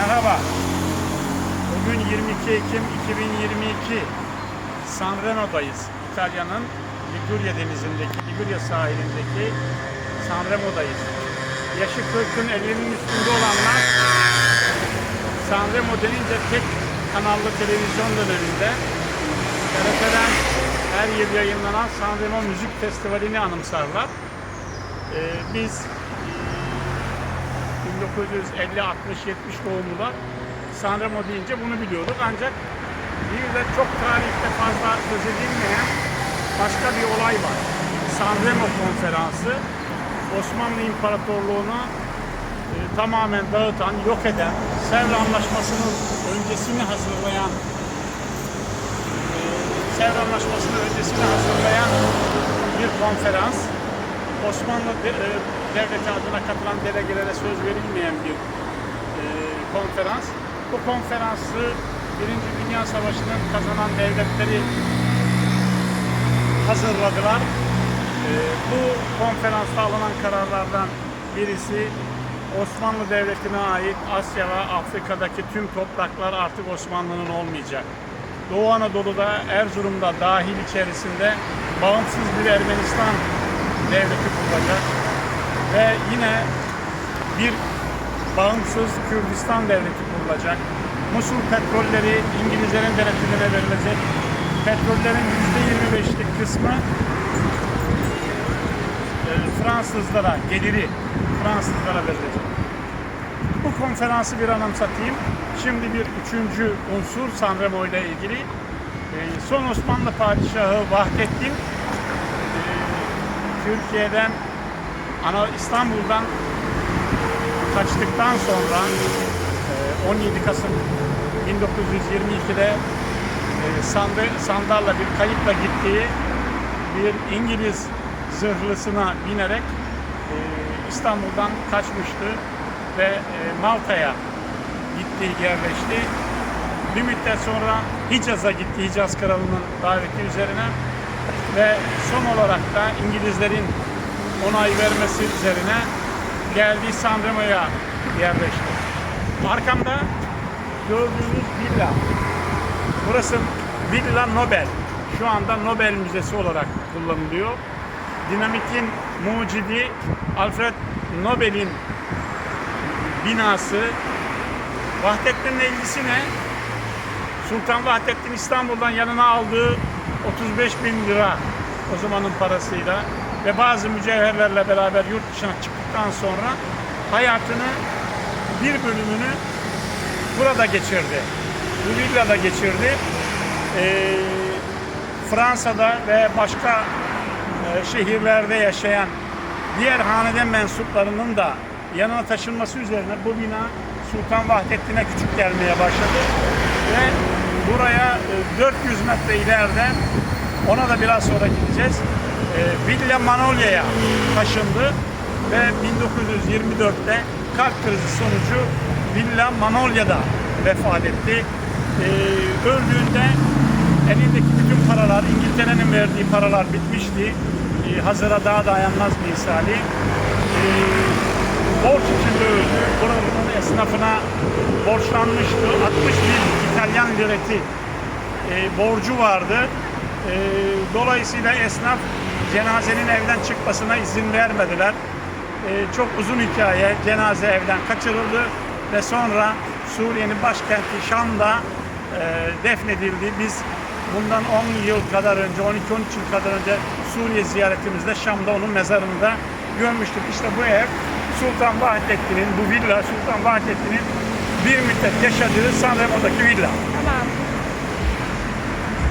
Merhaba. Bugün 22 Ekim 2022. Sanremo'dayız. İtalya'nın Ligurya denizindeki, Ligurya sahilindeki Sanremo'dayız. Yaşı 40'ın 50'nin üstünde olanlar Sanremo denince tek kanallı televizyon döneminde TRT'den her yıl yayınlanan Sanremo Müzik Festivali'ni anımsarlar. Ee, biz 1950, 60, 70 doğumlular Sanremo deyince bunu biliyorduk. Ancak bir de çok tarihte fazla söz edilmeyen başka bir olay var. Sanremo konferansı Osmanlı İmparatorluğu'nu e, tamamen dağıtan, yok eden, Sevr Anlaşması'nın öncesini hazırlayan e, Sevr Anlaşması'nın öncesini hazırlayan bir konferans. Osmanlı e, Devleti adına katılan delegelere söz verilmeyen bir e, konferans. Bu konferansı Birinci Dünya Savaşı'nın kazanan devletleri hazırladılar. E, bu konferansta alınan kararlardan birisi Osmanlı Devleti'ne ait Asya ve Afrika'daki tüm topraklar artık Osmanlı'nın olmayacak. Doğu Anadolu'da, Erzurum'da dahil içerisinde bağımsız bir Ermenistan devleti kurulacak ve yine bir bağımsız Kürdistan devleti kurulacak. Musul petrolleri İngilizlerin denetimine verilecek. Petrollerin %25'lik kısmı e, Fransızlara, geliri Fransızlara verilecek. Bu konferansı bir anımsatayım. Şimdi bir üçüncü unsur Sanremo ile ilgili. E, Son Osmanlı Padişahı Vahdettin e, Türkiye'den ana İstanbul'dan kaçtıktan sonra e, 17 Kasım 1922'de e, sandı, sandalla bir kayıkla gittiği bir İngiliz zırhlısına binerek e, İstanbul'dan kaçmıştı ve e, Malta'ya gitti, yerleşti. Bir müddet sonra Hicaz'a gitti, Hicaz Kralı'nın daveti üzerine ve son olarak da İngilizlerin onay vermesi üzerine geldiği Sanremo'ya yerleşti. Arkamda gördüğünüz villa. Burası Villa Nobel. Şu anda Nobel Müzesi olarak kullanılıyor. Dinamitin mucidi Alfred Nobel'in binası. Vahdettin'le ilgisi ne? Sultan Vahdettin İstanbul'dan yanına aldığı 35 bin lira o zamanın parasıyla ve bazı mücevherlerle beraber yurt dışına çıktıktan sonra hayatını bir bölümünü burada geçirdi. Bu villada geçirdi. Ee, Fransa'da ve başka e, şehirlerde yaşayan diğer haneden mensuplarının da yanına taşınması üzerine bu bina Sultan Vahdettin'e küçük gelmeye başladı ve buraya e, 400 metre ileride ona da biraz sonra gideceğiz. E, Villa Manolya'ya taşındı ve 1924'te kalp krizi sonucu Villa Manolya'da vefat etti. E, öldüğünde elindeki bütün paralar, İngiltere'nin verdiği paralar bitmişti. E, hazıra daha dayanmaz misali. E, borç içinde öldü. Buranın esnafına borçlanmıştı. 60 bin İtalyan lireti e, borcu vardı. Dolayısıyla esnaf cenazenin evden çıkmasına izin vermediler. E, çok uzun hikaye. Cenaze evden kaçırıldı ve sonra Suriye'nin başkenti Şam'da e, defnedildi. Biz bundan 10 yıl kadar önce, 12-13 yıl kadar önce Suriye ziyaretimizde Şam'da onun mezarında görmüştük. İşte bu ev Sultan Vahdettin'in, bu villa Sultan Vahdettin'in bir müddet yaşadığı Sanremo'daki villa. Tamam.